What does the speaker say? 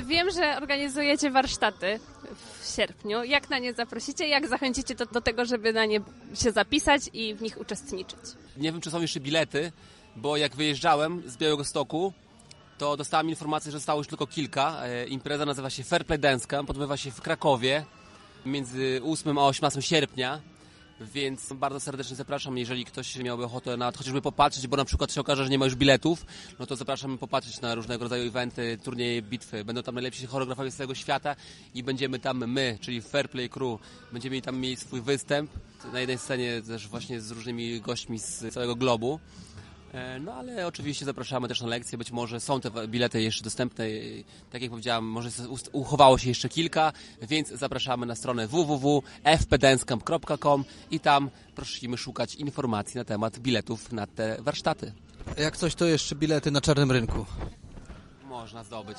Wiem, że organizujecie warsztaty w sierpniu. Jak na nie zaprosicie? Jak zachęcicie do, do tego, żeby na nie się zapisać i w nich uczestniczyć? Nie wiem, czy są jeszcze bilety, bo jak wyjeżdżałem z Białego Stoku, to dostałem informację, że zostało już tylko kilka. E, Impreza nazywa się Fair Play Dance Camp, odbywa się w Krakowie między 8 a 18 sierpnia. Więc bardzo serdecznie zapraszam, jeżeli ktoś miałby ochotę nawet chociażby popatrzeć, bo na przykład się okaże, że nie ma już biletów, no to zapraszamy popatrzeć na różnego rodzaju eventy, turnieje, bitwy. Będą tam najlepsi choreografowie z całego świata i będziemy tam my, czyli Fair Play Crew, będziemy tam mieli swój występ na jednej scenie też właśnie z różnymi gośćmi z całego globu. E, No ale oczywiście zapraszamy też na lekcje, być może są te bilety jeszcze dostępne, tak jak powiedziałem, może uchowało się jeszcze kilka, więc zapraszamy na stronę www.fpdenscamp.com i tam prosimy szukać informacji na temat biletów na te warsztaty. Jak coś, to jeszcze bilety na czarnym rynku. Można zdobyć.